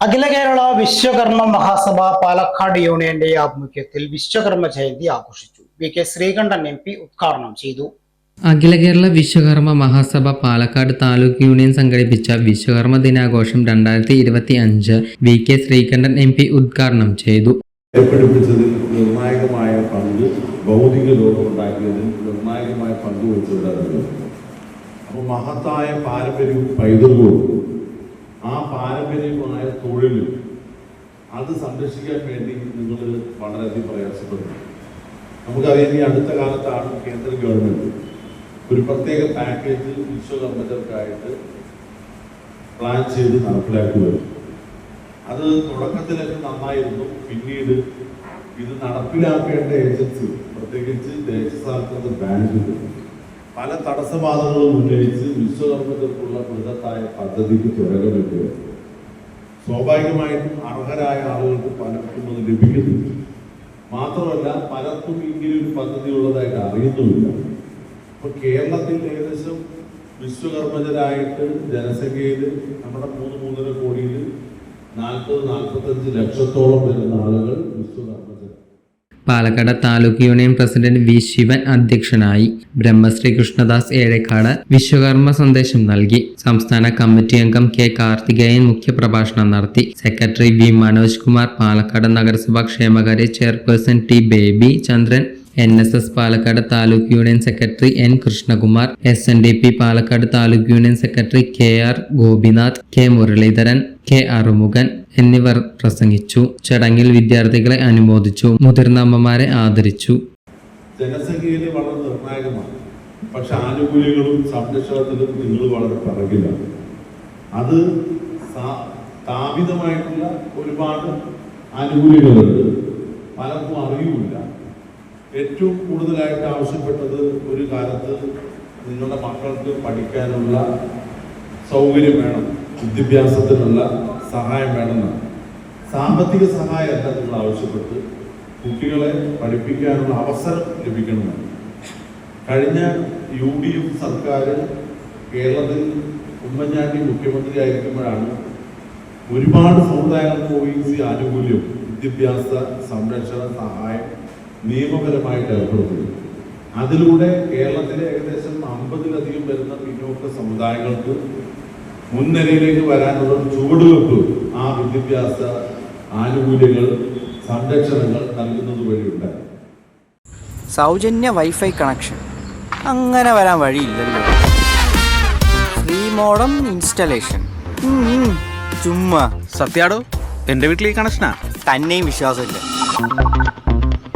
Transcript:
അഖില കേരള വിശ്വകർമ്മ മഹാസഭ പാലക്കാട് യൂണിയന്റെ ആഭിമുഖ്യത്തിൽ വിശ്വകർമ്മ ജയന്തി ആഘോഷിച്ചു. V K Sreekandan M P ഉദ്ഘാടനം ചെയ്തു. അഖില കേരള വിശ്വകർമ്മ മഹാസഭ പാലക്കാട് താലൂക്ക് യൂണിയൻ സംഘടിപ്പിച്ച വിശ്വകർമ്മ ദിനാഘോഷം രണ്ടായിരത്തി ഇരുപത്തി അഞ്ച് V K Sreekandan M P ഉദ്ഘാടനം ചെയ്തു. ഏർപ്പെടുപ്പിച്ചതിൽ നിർണായകമായ പങ്ക് ഭൗതിക ലോകം ഉണ്ടാക്കിയതിൽ നിർണായകമായ പങ്ക് വഹിച്ചവരാണ് അപ്പോൾ മഹത്തായ പാരമ്പര്യവും പൈതൃകവും ആ പാരമ്പര്യമായ തൊഴിലും അത് സംരക്ഷിക്കാൻ വേണ്ടി നിങ്ങൾ വളരെയധികം പ്രയാസപ്പെടുന്നു. നമുക്കറിയാം ഈ അടുത്ത കാലത്താണ് കേന്ദ്ര ഗവൺമെന്റ് ഒരു പ്രത്യേക പാക്കേജ് വിശ്വകർമ്മകർക്കായിട്ട് പ്ലാൻ ചെയ്ത് നടപ്പിലാക്കി വരും അത് തുടക്കത്തിലൊക്കെ നന്നായിരുന്നു. പിന്നീട് ഇത് നടപ്പിലാക്കേണ്ട ഏജൻസി പ്രത്യേകിച്ച് ദേശസാൽകൃത ബാങ്കുകൾ പല തടസ്സവാദങ്ങളും ഉന്നയിച്ച് വിശ്വകർമ്മത്തിനുള്ള ബൃഹത്തായ പദ്ധതിക്ക് തുടക്കമിട്ട്. സ്വാഭാവികമായിട്ടും അർഹരായ ആളുകൾക്ക് പലർക്കും അത് ലഭിക്കുന്നില്ല. മാത്രമല്ല പലർക്കും ഇങ്ങനെ ഒരു പദ്ധതി ഉള്ളതായിട്ട് അറിയുന്നുമില്ല. ഇപ്പൊ കേരളത്തിൽ ഏകദേശം വിശ്വകർമ്മജരായിട്ട് ജനസംഖ്യയിൽ നമ്മുടെ മൂന്ന് മൂന്നര കോടിയിൽ നാൽപ്പത് നാൽപ്പത്തഞ്ച് ലക്ഷത്തോളം വരുന്ന ആളുകൾ വിശ്വകർമ്മജർ Palakkad taluk union president V Sivan അധ്യക്ഷനായി ബ്രഹ്മശ്രീ കൃഷ്ണദാസ് ഏഴേക്കാട് വിശ്വകർമ്മ സന്ദേശം നൽകി. സംസ്ഥാന കമ്മിറ്റി അംഗം കെ കാർത്തികേയൻ മുഖ്യപ്രഭാഷണം നടത്തി. സെക്രട്ടറി വി മനോജ് കുമാർ പാലക്കാട് നഗരസഭാ ക്ഷേമകാര്യ chairperson T Baby Chandran N S S Palakkad taluk union secretary N Krishnakumar S N D P Palakkad taluk union secretary K R Gopinath K Muraleedharan K Arumughan എന്നിവർ പ്രസംഗിച്ചു. ചടങ്ങിൽ വിദ്യാർത്ഥികളെ അനുമോദിച്ചു. മുതിർന്ന അമ്മമാരെ ആദരിച്ചു. ജനസംഖ്യയിൽ വളരെ നിർണായകമാണ്. പക്ഷെ ആനുകൂല്യങ്ങളും സംരക്ഷണത്തിലും നിങ്ങൾ വളരെ പിറകിലാണ് അത് സ്ഥാപിതമായിട്ടുള്ള ഒരുപാട് ആനുകൂല്യങ്ങളുണ്ട്. പലർക്കും അറിയുമില്ല ഏറ്റവും കൂടുതലായിട്ട് ആവശ്യപ്പെട്ടത് ഒരു കാലത്ത് നിങ്ങളുടെ മക്കൾക്ക് പഠിക്കാനുള്ള സൗകര്യം വേണം വിദ്യാഭ്യാസത്തിനുള്ള സഹായം വേണമെന്നാണ്. സാമ്പത്തിക സഹായമല്ല നിങ്ങൾ ആവശ്യപ്പെട്ട് കുട്ടികളെ പഠിപ്പിക്കാനുള്ള അവസരം ലഭിക്കണമെന്നാണ്. കഴിഞ്ഞ യു ഡി എഫ് സർക്കാർ കേരളത്തിൽ ഉമ്മൻചാണ്ടി മുഖ്യമന്ത്രി ആയിരിക്കുമ്പോഴാണ് ഒരുപാട് സമുദായങ്ങൾക്ക് ഒ ഇ സി ആനുകൂല്യം വിദ്യാഭ്യാസ സംരക്ഷണ സഹായം നിയമപരമായിട്ട് ഏർപ്പെടുത്തുന്നത് അതിലൂടെ കേരളത്തിലെ ഏകദേശം അമ്പതിലധികം വരുന്ന പിന്നോക്ക സമുദായങ്ങൾക്ക് മുൻനിരയിലേക്ക് വരാനുള്ള ഒരു ചുവടുവെപ്പ് ആ വിദ്യാഭ്യാസ ആനുകൂല്യങ്ങൾ സംരക്ഷണങ്ങൾ നൽകുന്നത് വഴി സൗജന്യ വൈഫൈ കണക്ഷൻ. അങ്ങനെ വരാൻ വഴിയില്ലല്ലോ. Free modem installation. ഉം, ചുമ്മാ. സത്യാടോ എന്റെ വീട്ടിൽ ഈ കണക്ഷനാ? തന്നെയും വിശ്വാസമില്ല.